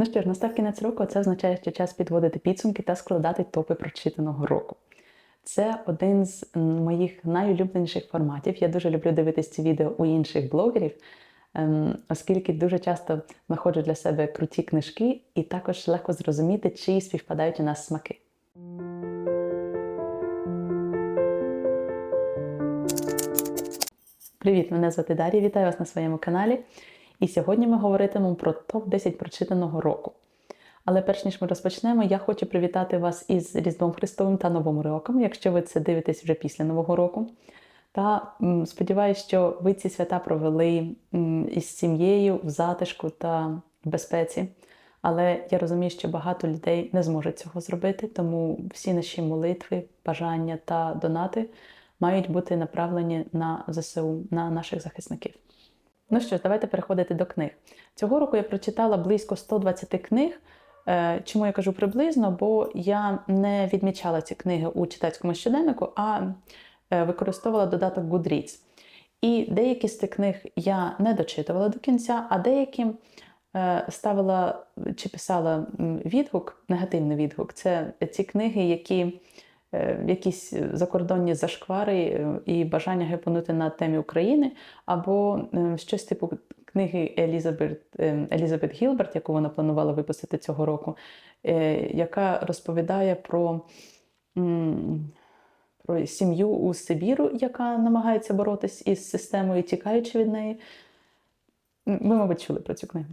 Ну що ж, настав кінець року, це означає, що час підводити підсумки та складати топи прочитаного року. Це один з моїх найулюбленіших форматів. Я дуже люблю дивитися ці відео у інших блогерів, ем, оскільки дуже часто знаходжу для себе круті книжки, і також легко зрозуміти, чи співпадають у нас смаки. Привіт, мене звати Дар'я, вітаю вас на своєму каналі. І сьогодні ми говоритимемо про топ-10 прочитаного року. Але перш ніж ми розпочнемо, я хочу привітати вас із Різдвом Христовим та Новим роком, якщо ви це дивитесь вже після Нового року. Та сподіваюся, що ви ці свята провели із сім'єю в затишку та в безпеці. Але я розумію, що багато людей не зможуть цього зробити, тому всі наші молитви, бажання та донати мають бути направлені на ЗСУ, на наших захисників. Ну що ж, давайте переходити до книг. Цього року я прочитала близько 120 книг. Е, Чому я кажу приблизно? Бо я не відмічала ці книги у читацькому щоденнику, а е, використовувала додаток Goodreads. І деякі з цих книг я не дочитувала до кінця, а деякі е, ставила чи писала відгук, негативний відгук. Це ці книги, які якісь закордонні зашквари е, і бажання гепонути на темі України, або е, щось типу книги Елізабет, е, Елізабет Гілберт, яку вона планувала випустити цього року, е, яка розповідає про, про сім'ю у Сибіру, яка намагається боротись із системою, тікаючи від неї. Ви, мабуть, чули про цю книгу.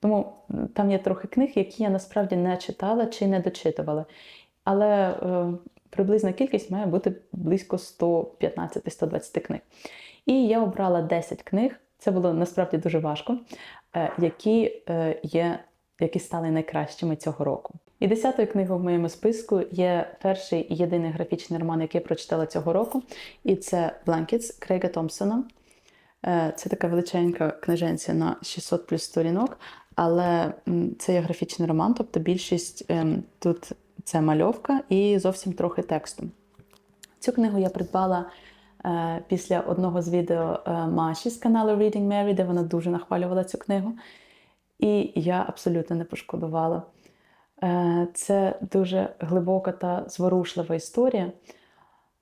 Тому там є трохи книг, які я насправді не читала чи не дочитувала. Але е, приблизна кількість має бути близько 115-120 книг. І я обрала 10 книг. Це було насправді дуже важко, е, які е, є, які стали найкращими цього року. І десятою книгою в моєму списку є перший і єдиний графічний роман, який я прочитала цього року, і це Blankets Крейга Томпсона. Е, Це така величенька книженця на 600 плюс сторінок, але це є графічний роман, тобто більшість ем, тут це мальовка і зовсім трохи тексту. Цю книгу я придбала е, після одного з відео е, Маші з каналу Reading Mary, де вона дуже нахвалювала цю книгу. І я абсолютно не пошкодувала. Е, це дуже глибока та зворушлива історія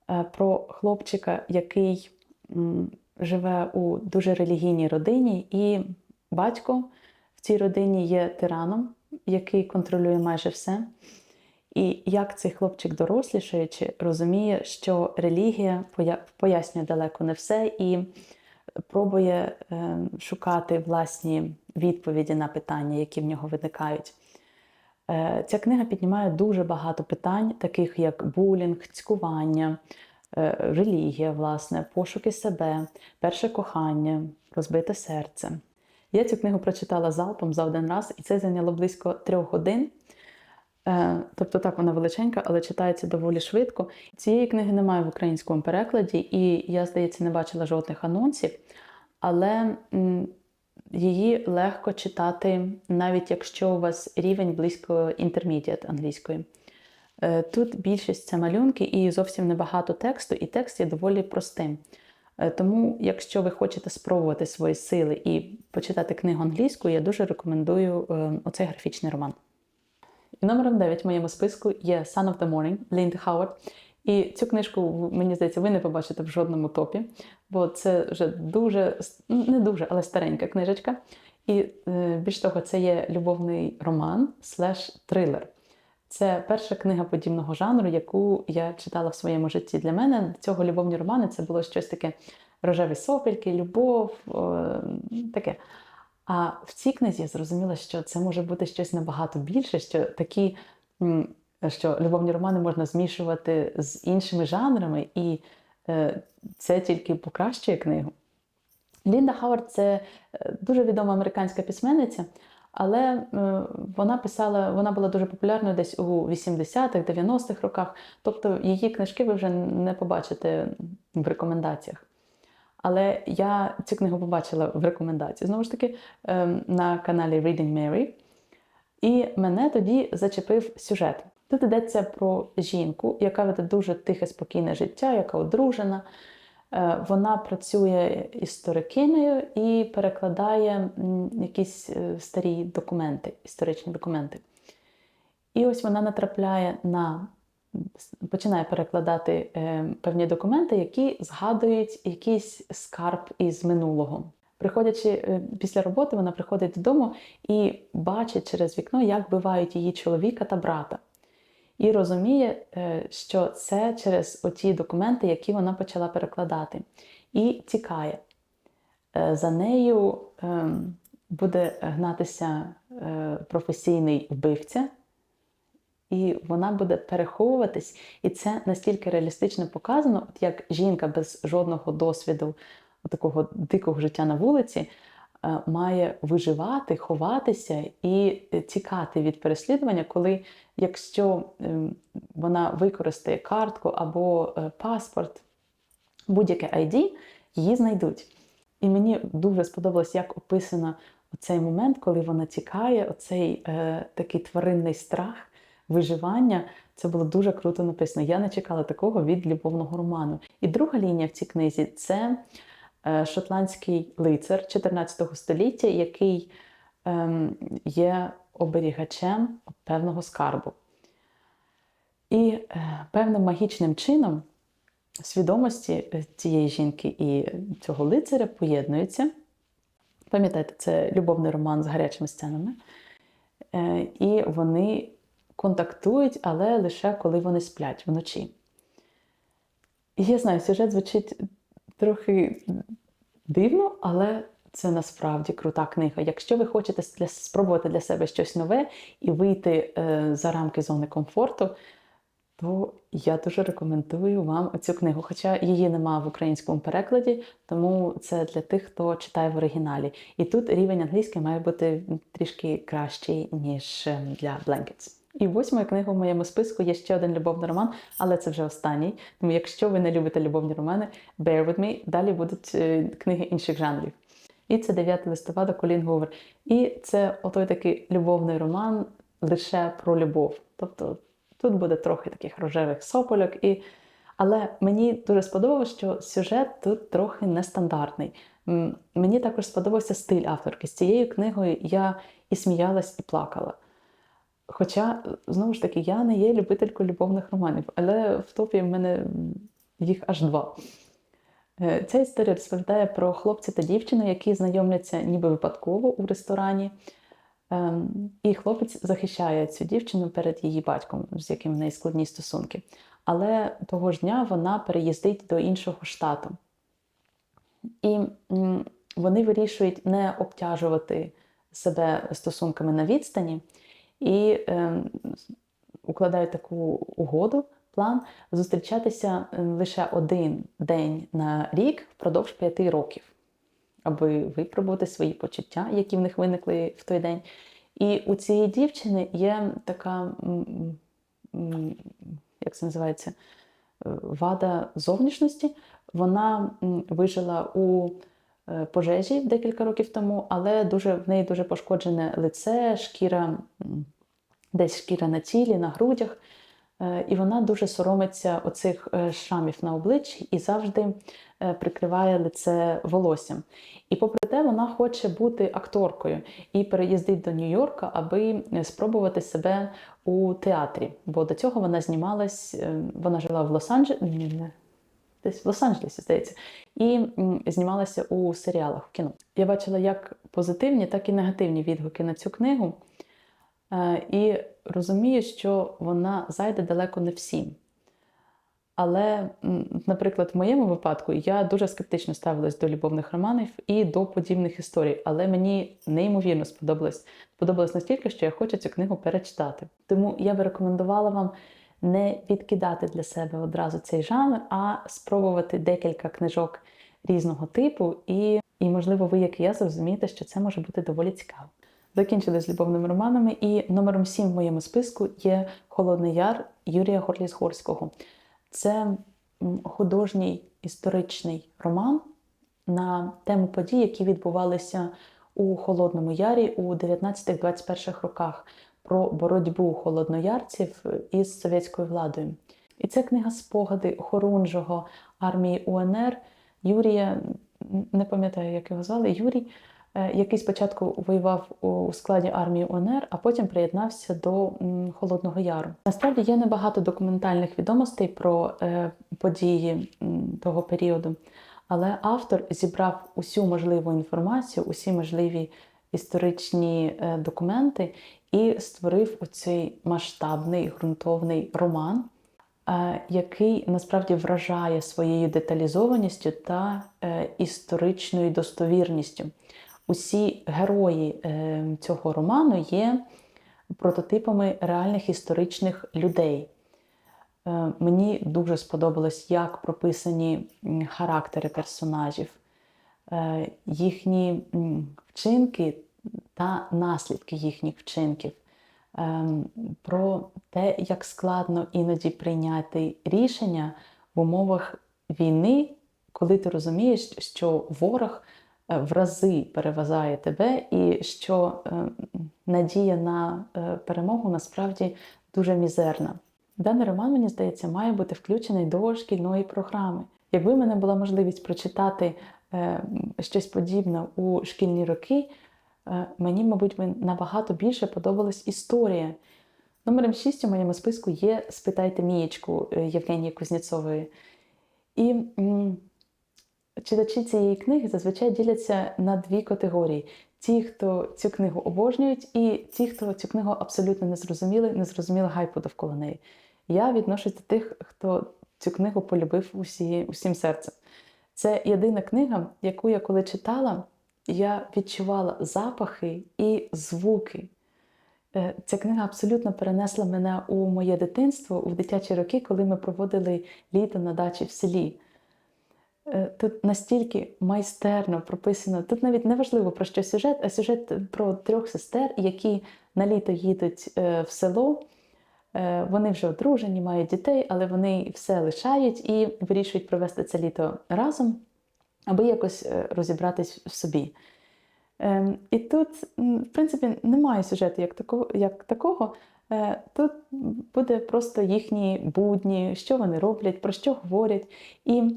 е, про хлопчика, який м, живе у дуже релігійній родині, і батько в цій родині є тираном, який контролює майже все. І як цей хлопчик дорослішаючи, розуміє, що релігія пояснює далеко не все і пробує е, шукати власні відповіді на питання, які в нього виникають. Е, Ця книга піднімає дуже багато питань, таких як булінг, цькування, е, релігія, власне, пошуки себе, перше кохання, розбите серце. Я цю книгу прочитала залпом за один раз, і це зайняло близько трьох годин. Е, Тобто так вона величенька, але читається доволі швидко. Цієї книги немає в українському перекладі, і я, здається, не бачила жодних анонсів, але її легко читати, навіть якщо у вас рівень близько intermediate англійської. Е, Тут більшість це малюнки і зовсім небагато тексту, і текст є доволі простим. Е, Тому, якщо ви хочете спробувати свої сили і почитати книгу англійською, я дуже рекомендую оцей графічний роман. І номером 9 в моєму списку є Son of the Morning Лінди Хауард. І цю книжку, мені здається, ви не побачите в жодному топі, бо це вже дуже, ну, не дуже, але старенька книжечка. І е, більш того, це є любовний роман слеш трилер. Це перша книга подібного жанру, яку я читала в своєму житті. Для мене цього любовні романи це було щось таке рожеві сопельки, любов, о, таке. А в цій книзі я зрозуміла, що це може бути щось набагато більше, що такі, що любовні романи можна змішувати з іншими жанрами, і е, це тільки покращує книгу. Лінда Хауард це е, дуже відома американська письменниця, але е, вона писала, вона була дуже популярною десь у 80-х, 90-х роках. Тобто її книжки ви вже не побачите в рекомендаціях. Але я цю книгу побачила в рекомендації знову ж таки ем, на каналі Reading Mary. І мене тоді зачепив сюжет. Тут йдеться про жінку, яка веде дуже тихе, спокійне життя, яка одружена, Е, Вона працює історикинею і перекладає якісь е, старі документи, історичні документи. І ось вона натрапляє на починає перекладати е, певні документи, які згадують якийсь скарб із минулого. Приходячи е, після роботи, вона приходить додому і бачить через вікно, як вбивають її чоловіка та брата. І розуміє, е, що це через оті документи, які вона почала перекладати. І тікає. За нею е, буде гнатися професійний вбивця, і вона буде переховуватись, і це настільки реалістично показано, от як жінка без жодного досвіду такого дикого життя на вулиці е, має виживати, ховатися і е, тікати від переслідування, коли якщо ем, вона використає картку або е, паспорт, будь-яке ID, її знайдуть. І мені дуже сподобалось, як описано цей момент, коли вона тікає, оцей е, такий тваринний страх виживання. Це було дуже круто написано. Я не чекала такого від любовного роману. І друга лінія в цій книзі це е, шотландський лицар 14 століття, який ем, є оберігачем певного скарбу. І е, певним магічним чином свідомості цієї жінки і цього лицаря поєднуються. Пам'ятаєте, це любовний роман з гарячими сценами. Е, І вони контактують, але лише коли вони сплять вночі. І я знаю, сюжет звучить трохи дивно, але це насправді крута книга. Якщо ви хочете для, спробувати для себе щось нове і вийти е, за рамки зони комфорту, то я дуже рекомендую вам цю книгу. Хоча її нема в українському перекладі, тому це для тих, хто читає в оригіналі. І тут рівень англійський має бути трішки кращий, ніж е, для Blankets. І восьмою книгою в моєму списку є ще один любовний роман, але це вже останній. Тому якщо ви не любите любовні романи, bear with me, далі будуть е, книги інших жанрів. І це 9 листопада Колін Говер. І це отой такий любовний роман лише про любов. Тобто тут буде трохи таких рожевих сопольок. І... Але мені дуже сподобалося, що сюжет тут трохи нестандартний. Мені також сподобався стиль авторки. З цією книгою я і сміялась, і плакала. Хоча, знову ж таки, я не є любителькою любовних романів, але в топі в мене їх аж два. Е, Ця історія розповідає про хлопця та дівчину, які знайомляться ніби випадково у ресторані. Ем, І хлопець захищає цю дівчину перед її батьком, з яким в неї складні стосунки. Але того ж дня вона переїздить до іншого штату. І вони вирішують не обтяжувати себе стосунками на відстані і ем, укладають таку угоду, план зустрічатися е, лише один день на рік впродовж п'яти років, аби випробувати свої почуття, які в них виникли в той день. І у цієї дівчини є така, як це називається, е, вада зовнішності. Вона вижила у е, пожежі декілька років тому, але дуже, в неї дуже пошкоджене лице, шкіра, десь шкіра на тілі, на грудях. Е, І вона дуже соромиться оцих е, шрамів на обличчі і завжди е, прикриває лице волоссям. І попри те, вона хоче бути акторкою і переїздить до Нью-Йорка, аби е, спробувати себе у театрі. Бо до цього вона знімалась, е, вона жила в Лос-Анджелесі, десь в Лос-Анджелесі, здається, і знімалася у серіалах в кіно. Я бачила як позитивні, так і негативні відгуки на цю книгу. Е, І розумію, що вона зайде далеко не всім. Але, наприклад, в моєму випадку я дуже скептично ставилась до любовних романів і до подібних історій, але мені неймовірно сподобалось. Сподобалось настільки, що я хочу цю книгу перечитати. Тому я би рекомендувала вам не відкидати для себе одразу цей жанр, а спробувати декілька книжок різного типу, і, і можливо, ви, як і я, зрозумієте, що це може бути доволі цікаво. Закінчили з любовними романами, і номером 7 в моєму списку є Холодний Яр Юрія Горліс-Горського. Це художній історичний роман на тему подій, які відбувалися у Холодному Ярі у 19-21 роках про боротьбу холодноярців із совєтською владою. І це книга спогади Хорунжого армії УНР Юрія, не пам'ятаю, як його звали, Юрій, е, який спочатку воював у складі армії УНР, а потім приєднався до Холодного Яру. Насправді є небагато документальних відомостей про е, події того періоду, але автор зібрав усю можливу інформацію, усі можливі історичні е, документи і створив оцей масштабний ґрунтовний роман, е, який насправді вражає своєю деталізованістю та е, історичною достовірністю. Усі герої е, цього роману є прототипами реальних історичних людей. Мені дуже сподобалось, як прописані характери персонажів, їхні вчинки та наслідки їхніх вчинків, Ем, про те, як складно іноді прийняти рішення в умовах війни, коли ти розумієш, що ворог е, в рази переважає тебе, і що е, надія на е, перемогу насправді дуже мізерна. Даний роман, мені здається, має бути включений до шкільної програми. Якби в мене була можливість прочитати е, щось подібне у шкільні роки, мені, мабуть, набагато більше подобалась історія. Номером 6 у моєму списку є Спитайте Мієчку е, Євгенії Кузнєцової. І читачі цієї книги зазвичай діляться на дві категорії: ті, хто цю книгу обожнюють, і ті, хто цю книгу абсолютно не зрозуміли, не зрозуміли гайпу довкола неї. Я відношусь до тих, хто цю книгу полюбив усі, усім серцем. Це єдина книга, яку я коли читала, я відчувала запахи і звуки. Е, Ця книга абсолютно перенесла мене у моє дитинство, у дитячі роки, коли ми проводили літо на дачі в селі. Е, Тут настільки майстерно прописано. Тут навіть не важливо про що сюжет, а сюжет про трьох сестер, які на літо їдуть е, в село. Вони вже одружені, мають дітей, але вони все лишають і вирішують провести це літо разом, аби якось е, розібратись в собі. Ем, І тут, в принципі, немає сюжету як такого. Як такого. Е, Тут буде просто їхні будні, що вони роблять, про що говорять. І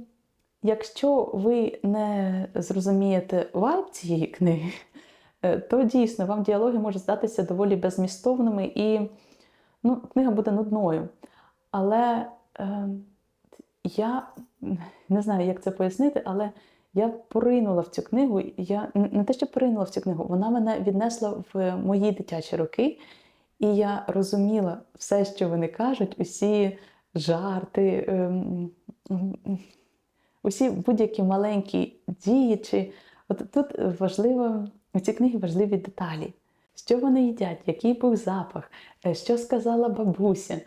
якщо ви не зрозумієте вайб цієї книги, е, то дійсно вам діалоги можуть здатися доволі безмістовними і ну, книга буде нудною. Але е, я не знаю, як це пояснити, але я поринула в цю книгу. Я не те, що поринула в цю книгу, вона мене віднесла в мої дитячі роки, і я розуміла все, що вони кажуть, усі жарти, ем, усі будь-які маленькі дії. Чи... От тут важливо, у цій книгі важливі деталі. Що вони їдять, який був запах, е, що сказала бабуся.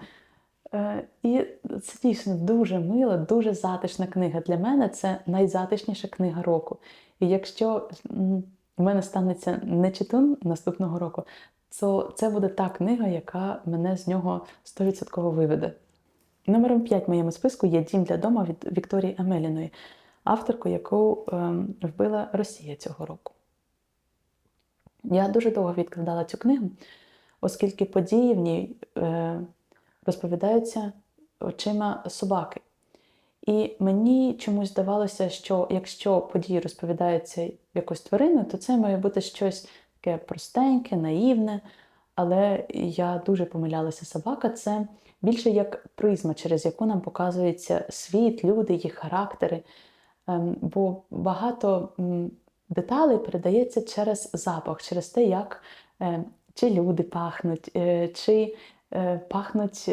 Е, І це дійсно дуже мила, дуже затишна книга. Для мене це найзатишніша книга року. І якщо в мене станеться не читун наступного року, то це буде та книга, яка мене з нього 100% виведе. Номером 5 в моєму списку є Дім для дома від Вікторії Амеліної, авторку, яку ем, вбила Росія цього року. Я дуже довго відкладала цю книгу, оскільки події в ній е, розповідаються очима собаки. І мені чомусь здавалося, що якщо події розповідаються якось твариною, то це має бути щось таке простеньке, наївне. Але я дуже помилялася. Собака це більше як призма, через яку нам показується світ, люди, їх характери. Ем, Бо багато деталей передається через запах, через те, як е, чи люди пахнуть, е, чи пахнуть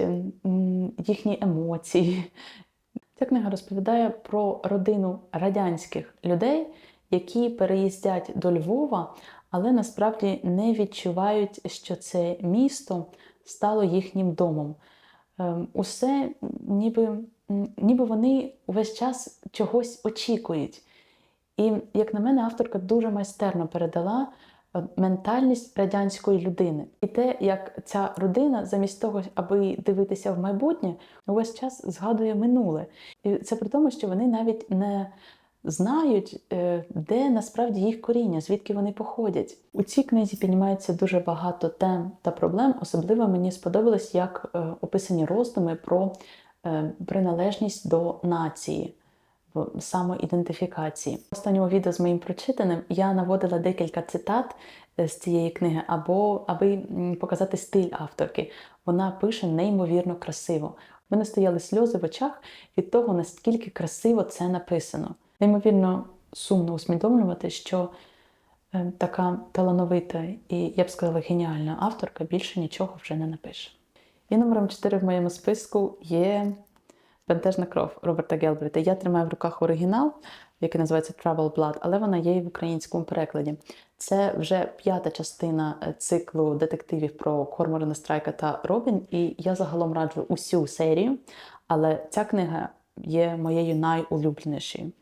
їхні емоції. Ця книга розповідає про родину радянських людей, які переїздять до Львова, але насправді не відчувають, що це місто стало їхнім домом. Ем, Усе ніби, ніби вони увесь час чогось очікують. І, як на мене, авторка дуже майстерно передала е, ментальність радянської людини. І те, як ця родина, замість того, аби дивитися в майбутнє, увесь час згадує минуле. І це при тому, що вони навіть не знають, е, де насправді їх коріння, звідки вони походять. У цій книзі піднімається дуже багато тем та проблем. Особливо мені сподобалось, як е, описані роздуми про е, приналежність до нації самоідентифікації. В останньому відео з моїм прочитаним я наводила декілька цитат е, з цієї книги, або аби показати стиль авторки. Вона пише неймовірно красиво. У мене стояли сльози в очах від того, наскільки красиво це написано. Неймовірно сумно усвідомлювати, що е, така талановита і, я б сказала, геніальна авторка більше нічого вже не напише. І номером 4 в моєму списку є Бентежна кров Роберта Гелбріта. Я тримаю в руках оригінал, який називається Travel Blood, але вона є і в українському перекладі. Це вже п'ята частина е, циклу детективів про Корморана Страйка та Робін. І я загалом раджу усю серію, але ця книга є моєю найулюбленішою.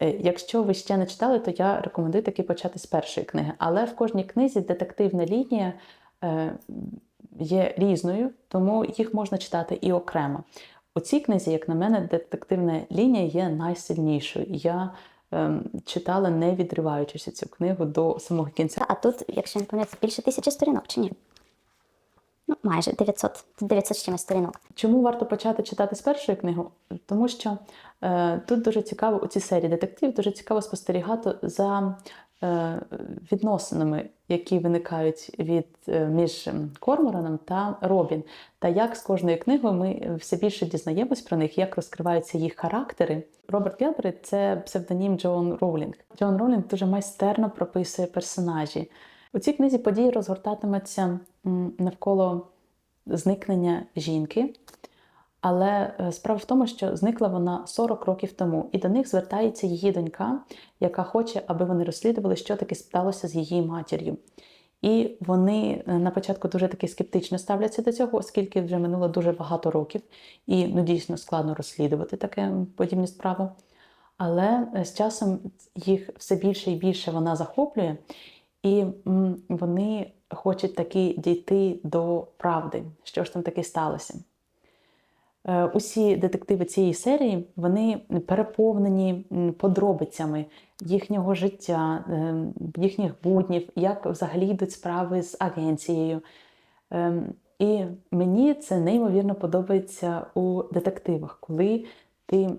Е, Якщо ви ще не читали, то я рекомендую таки почати з першої книги. Але в кожній книзі детективна лінія е, є різною, тому їх можна читати і окремо. У цій книзі, як на мене, детективна лінія є найсильнішою. Я ем, читала, не відриваючись цю книгу до самого кінця. А тут, якщо не помиляюся, більше тисячі сторінок чи ні? Ну, майже 900, 900 з чимось сторінок. Чому варто почати читати з першої книги? Тому що е, тут дуже цікаво у цій серії детектив, дуже цікаво спостерігати за відносинами, які виникають від е, між Кормораном та Робін. Та як з кожною книгою ми все більше дізнаємось про них, як розкриваються їх характери. Роберт Гелбрит – це псевдонім Джоан Роулінг. Джоан Роулінг дуже майстерно прописує персонажі. У цій книзі події розгортатимуться навколо зникнення жінки. Але е, справа в тому, що зникла вона 40 років тому, і до них звертається її донька, яка хоче, аби вони розслідували, що таке сталося з її матір'ю. І вони е, на початку дуже таки скептично ставляться до цього, оскільки вже минуло дуже багато років, і ну дійсно складно розслідувати таке подібне справу. Але е, з часом їх все більше і більше вона захоплює, і вони хочуть таки дійти до правди, що ж там таки сталося. Е, Усі детективи цієї серії вони переповнені подробицями їхнього життя, е, їхніх буднів, як взагалі йдуть справи з агенцією. Ем, І мені це неймовірно подобається у детективах, коли ти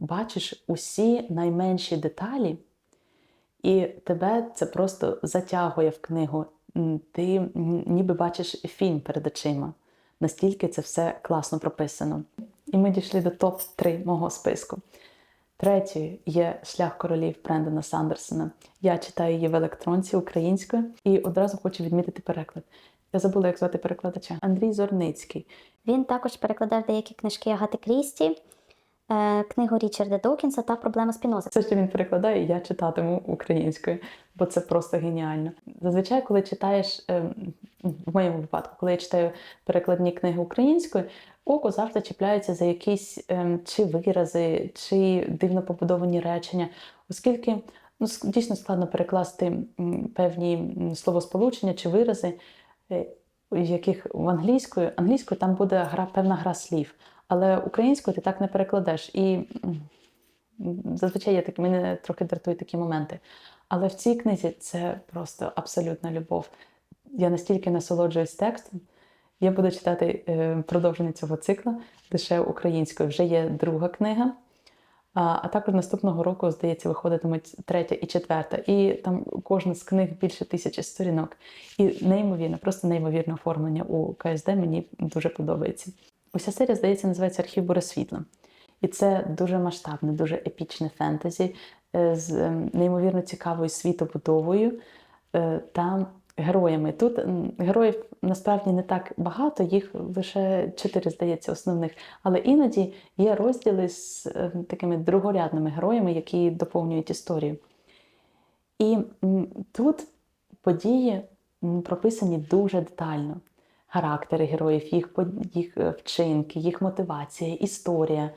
бачиш усі найменші деталі, і тебе це просто затягує в книгу. Ти ніби бачиш фільм перед очима. Настільки це все класно прописано. І ми дійшли до топ-3 мого списку. Третьою є шлях королів Брендона Сандерсона. Я читаю її в електронці українською і одразу хочу відмітити переклад. Я забула, як звати перекладача. Андрій Зорницький. Він також перекладав деякі книжки Агати Крісті, книгу Річарда Докінса та проблема спінози. Все, що він перекладає, я читатиму українською, бо це просто геніально. Зазвичай, коли читаєш, ем, в моєму випадку, коли я читаю перекладні книги українською, око завжди чіпляється за якісь ем, чи вирази, чи дивно побудовані речення, оскільки ну, дійсно складно перекласти певні словосполучення чи вирази, е, яких в англійською, англійською там буде гра, певна гра слів, але українською ти так не перекладеш. І Зазвичай я так, мене трохи дратують такі моменти. Але в цій книзі це просто абсолютна любов. Я настільки насолоджуюсь текстом. Я буду читати е, продовження цього цикла лише українською. Вже є друга книга. А, а також наступного року, здається, виходитимуть третя і четверта. І там кожна з книг більше тисячі сторінок. І неймовірно, просто неймовірне оформлення у КСД мені дуже подобається. Уся серія, здається, називається Архів Борисвітла. І це дуже масштабне, дуже епічне фентезі е, з ем, неймовірно цікавою світобудовою е, та героями. Тут героїв насправді не так багато, їх лише чотири, здається, основних. Але іноді є розділи з е, такими другорядними героями, які доповнюють історію. І тут події прописані дуже детально. Характери героїв, їх, їх е, вчинки, їх мотивація, історія.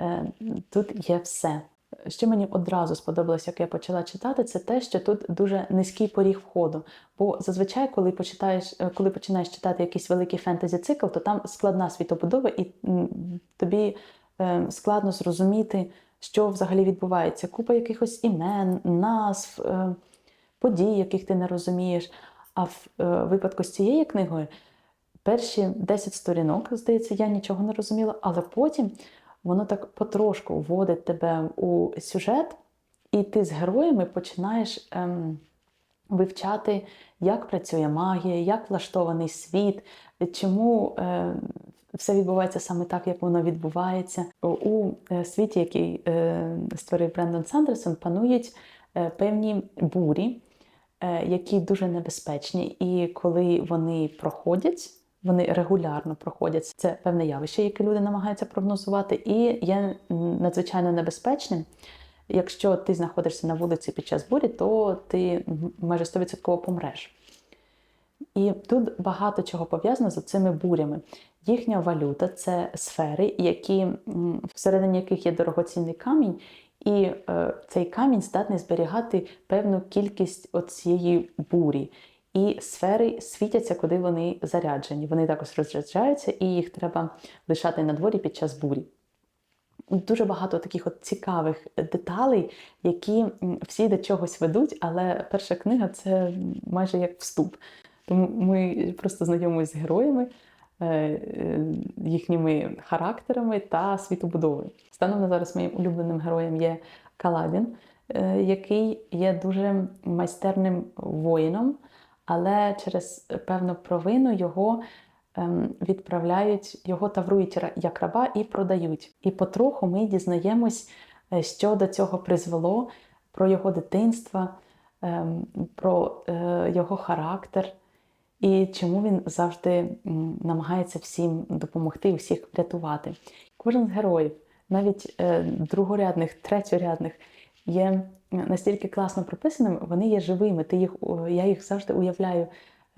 Е, Тут є все. Що мені одразу сподобалось, як я почала читати, це те, що тут дуже низький поріг входу. Бо зазвичай, коли почитаєш, е, коли починаєш читати якийсь великий фентезі цикл, то там складна світобудова, і тобі складно зрозуміти, що взагалі відбувається. Купа якихось імен, назв, подій, яких ти не розумієш. А в випадку з цією книгою перші 10 сторінок, здається, я нічого не розуміла, але потім воно так потрошку вводить тебе у сюжет, і ти з героями починаєш ем, вивчати, як працює магія, як влаштований світ, чому е, все відбувається саме так, як воно відбувається. У е, світі, який е, створив Брендон Сандерсон, панують е, певні бурі, які дуже небезпечні, і коли вони проходять. Вони регулярно проходять це певне явище, яке люди намагаються прогнозувати, і є надзвичайно небезпечним. Якщо ти знаходишся на вулиці під час бурі, то ти майже 100% помреш. І тут багато чого пов'язано з цими бурями. Їхня валюта це сфери, які, всередині яких є дорогоцінний камінь, і е, цей камінь здатний зберігати певну кількість цієї бурі. І сфери світяться, куди вони заряджені. Вони також розряджаються, і їх треба лишати на дворі під час бурі. Дуже багато таких от цікавих деталей, які всі до чогось ведуть, але перша книга це майже як вступ. Тому ми просто знайомимося з героями, е, е, їхніми характерами та світобудовою. Станом на зараз моїм улюбленим героєм є Каладін, е, який є дуже майстерним воїном, але через певну провину його ем, відправляють, його таврують як раба і продають. І потроху ми дізнаємось, е, що до цього призвело, про його дитинство, ем, про е, його характер. І чому він завжди намагається всім допомогти, всіх врятувати. Кожен з героїв, навіть е, другорядних, третьорядних, є настільки класно прописаними, вони є живими. Ти їх, я їх завжди уявляю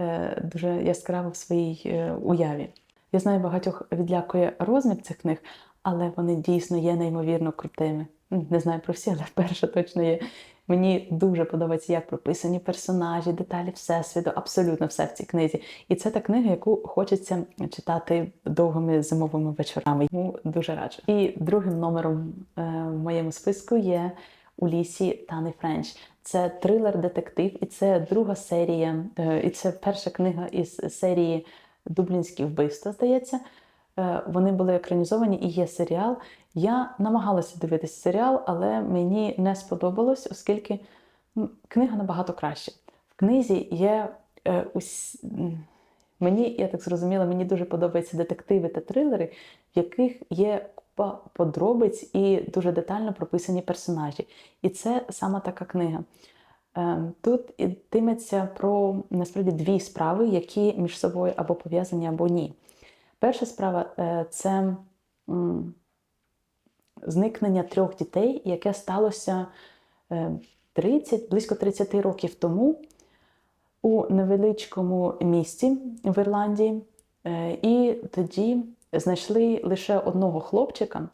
е, дуже яскраво в своїй е, уяві. Я знаю, багатьох відлякує розмір цих книг, але вони дійсно є неймовірно крутими. Не знаю про всі, але перша точно є. Мені дуже подобається, як прописані персонажі, деталі всесвіту, абсолютно все в цій книзі. І це та книга, яку хочеться читати довгими зимовими вечорами. Тому дуже раджу. І другим номером е, в моєму списку є у лісі Тани Френч. Це трилер-детектив, і це друга серія, е, і це перша книга із серії Дублінські вбивства, здається. Е, Вони були екранізовані і є серіал. Я намагалася дивитися серіал, але мені не сподобалось, оскільки книга набагато краще. В книзі є е, мені, я так зрозуміла, мені дуже подобаються детективи та трилери, в яких є подробиць і дуже детально прописані персонажі. І це саме така книга. Е, Тут йтиметься про насправді дві справи, які між собою або пов'язані, або ні. Перша справа е, це зникнення трьох дітей, яке сталося е, 30, близько 30 років тому у невеличкому місті в Ірландії. Е, І тоді знайшли лише одного хлопчика,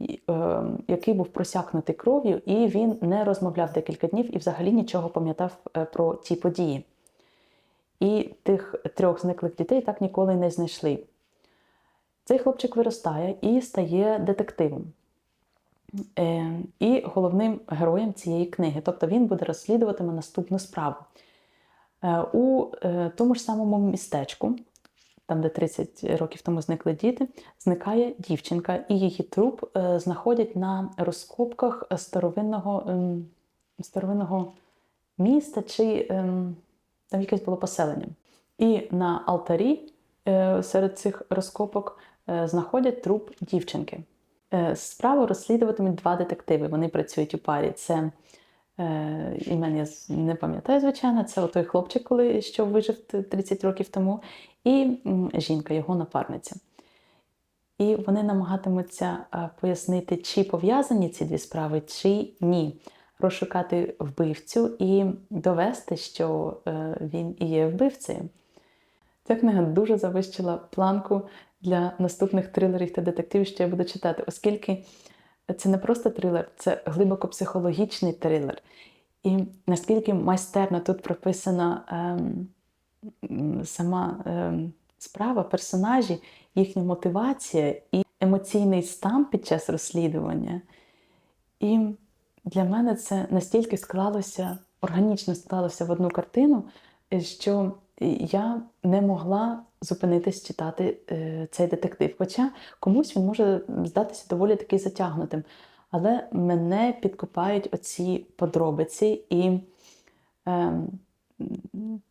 е, який був просякнутий кров'ю, і він не розмовляв декілька днів і взагалі нічого пам'ятав е, про ті події. І тих трьох зниклих дітей так ніколи не знайшли. Цей хлопчик виростає і стає детективом. Е, І головним героєм цієї книги. Тобто він буде розслідуватиме наступну справу. Е, У е, тому ж самому містечку, там, де 30 років тому зникли діти, зникає дівчинка, і її труп е, знаходять на розкопках старовинного, ем, старовинного міста, чи ем, там якесь було поселення. І на алтарі е, серед цих розкопок е, знаходять труп дівчинки. Справу розслідуватимуть два детективи. Вони працюють у парі. Це імен я не пам'ятаю, звичайно, це той хлопчик, коли що вижив 30 років тому, і жінка, його напарниця. І вони намагатимуться е, пояснити, чи пов'язані ці дві справи, чи ні. Розшукати вбивцю і довести, що е, він і є вбивцею. Ця книга дуже завищила планку для наступних трилерів та детективів, що я буду читати, оскільки це не просто трилер, це глибоко психологічний трилер. І наскільки майстерно тут прописана ем, сама ем, справа, персонажі, їхня мотивація і емоційний стан під час розслідування. І для мене це настільки склалося, органічно склалося в одну картину, що я не могла зупинитись читати е, цей детектив. Хоча комусь він може здатися доволі таки затягнутим. Але мене підкупають оці подробиці і ем,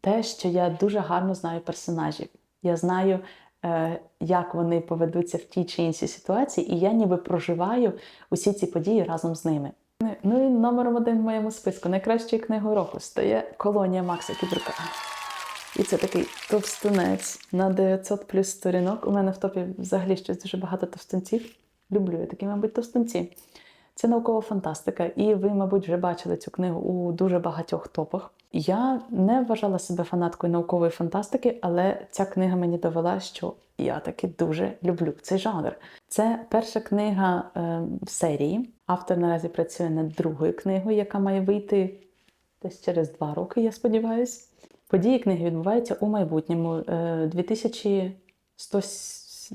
те, що я дуже гарно знаю персонажів. Я знаю, е, як вони поведуться в тій чи іншій ситуації, і я ніби проживаю усі ці події разом з ними. Ну і номером один в моєму списку найкращої книги року стає колонія Макса Кіберка. І це такий товстунець на 900 плюс сторінок. У мене в топі взагалі щось дуже багато товстунців. Люблю я такі, мабуть, товстунці. Це наукова фантастика, і ви, мабуть, вже бачили цю книгу у дуже багатьох топах. Я не вважала себе фанаткою наукової фантастики, але ця книга мені довела, що я таки дуже люблю цей жанр. Це перша книга е, в серії. Автор наразі працює над другою книгою, яка має вийти десь через два роки, я сподіваюся. Події книги відбуваються у майбутньому. Е, 2100,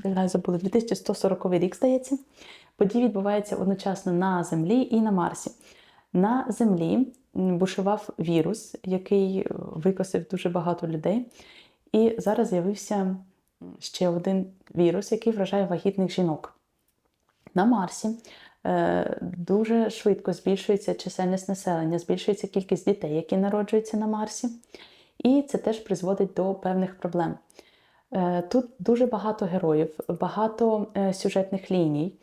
я 2140 рік, здається. Події відбуваються одночасно на Землі і на Марсі. На Землі бушував вірус, який е, викосив дуже багато людей. І зараз з'явився ще один вірус, який вражає вагітних жінок. На Марсі е, дуже швидко збільшується чисельність населення, збільшується кількість дітей, які народжуються на Марсі. І це теж призводить до певних проблем. Е, Тут дуже багато героїв, багато е, сюжетних ліній,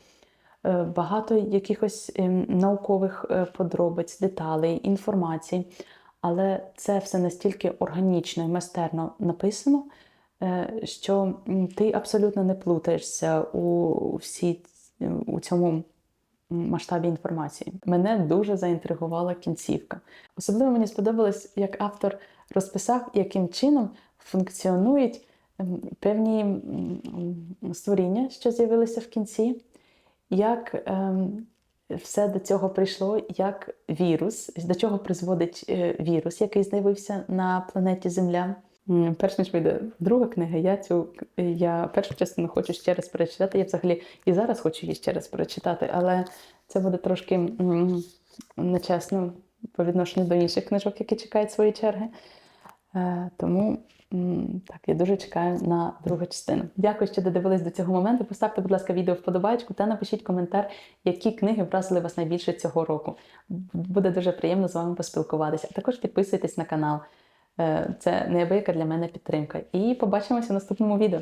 е, багато якихось ем, наукових подробиць, деталей, інформацій. Але це все настільки органічно і майстерно написано, що ти абсолютно не плутаєшся у, всій, у цьому масштабі інформації. Мене дуже заінтригувала кінцівка. Особливо мені сподобалось, як автор розписав, яким чином функціонують ем, певні створіння, що з'явилися в кінці, як ем, все до цього прийшло, як вірус, до чого призводить е, вірус, який з'явився на планеті Земля. Перш ніж вийде друга книга, я цю я першу частину хочу ще раз перечитати. Я взагалі і зараз хочу її ще раз перечитати, але це буде трошки нечесно по відношенню до інших книжок, які чекають свої черги. Е, Тому так, я дуже чекаю на другу частину. Дякую, що додивились до цього моменту. Поставте, будь ласка, відео вподобайку та напишіть коментар, які книги вразили вас найбільше цього року. Буде дуже приємно з вами поспілкуватися. А також підписуйтесь на канал. Е, Це неабияка для мене підтримка. І побачимося в наступному відео.